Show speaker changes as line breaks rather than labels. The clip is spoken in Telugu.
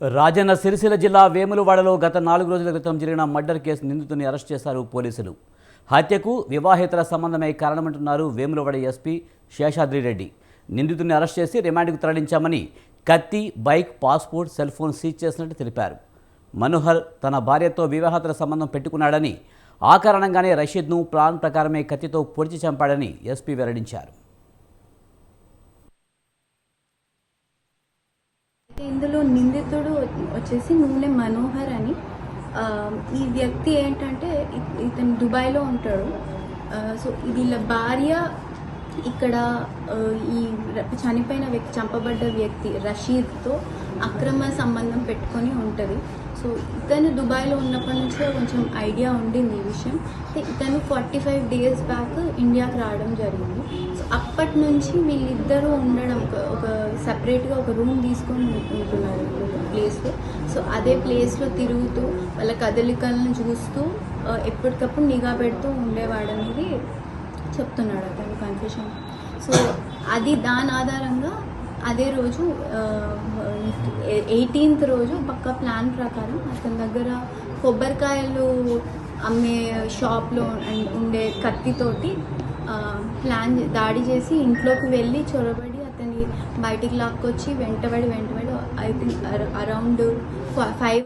రాజన్న సిరిసిల్ల జిల్లా వేములవాడలో గత నాలుగు రోజుల క్రితం జరిగిన మర్డర్ కేసు నిందితుని అరెస్ట్ చేశారు పోలీసులు. హత్యకు వివాహేతర సంబంధమై కారణమంటున్నారు వేములవాడ ఎస్పీ శేషాద్రి రెడ్డి. నిందితుని అరెస్ట్ చేసి రిమాండ్కు తరలించామని కత్తి bike passport cell phone seize చేసినట్టు తెలిపారు. మనోహర్ తన భార్యతో వివాహేతర సంబంధం పెట్టుకున్నాడని ఆ కారణంగానే రషీద్ను ప్లాన్ ప్రకారమే కత్తితో పొడిచి చంపాడని ఎస్పీ వెల్లడించారు.
ఇందులో నిందితుడు వచ్చేసి నూనె మనోహర్ అని. ఈ వ్యక్తి ఏంటంటే ఇతను దుబాయ్లో ఉంటాడు. సో వీళ్ళ భార్య ఇక్కడ ఈ చనిపోయిన వ్యక్తి చంపబడ్డ వ్యక్తి రషీద్తో అక్రమ సంబంధం పెట్టుకొని ఉంటుంది. సో ఇతను దుబాయ్లో ఉన్నప్పటి నుంచే కొంచెం ఐడియా ఉండింది ఈ విషయం. ఇతను ఫార్టీ ఫైవ్ డేస్ బ్యాక్ ఇండియాకి రావడం జరిగింది. సో అప్పటి నుంచి వీళ్ళిద్దరూ ఉండడం ఒక- ఒక సపరేట్గా ఒక రూమ్ తీసుకొని ఉంటున్నారు ప్లేస్లో. సో అదే ప్లేస్లో తిరుగుతూ వాళ్ళ కదలికలను చూస్తూ ఎప్పటికప్పుడు నిఘా పెడుతూ ఉండేవాడనేది చెప్తున్నాడు అతను కన్ఫ్యూషన్ సో అది దాని ఆధారంగా అదే రోజు ఎయిటీన్త్ రోజు పక్క ప్లాన్ ప్రకారం అతని దగ్గర కొబ్బరికాయలు అమ్మే షాప్లో ఉండే కత్తితోటి ప్లాన్ దాడి చేసి ఇంట్లోకి వెళ్ళి చొరబడి అతన్ని బయటికి లాక్కొచ్చి వెంటబడి వెంటబడి ఐ థింక్ అరౌండ్ ఫైవ్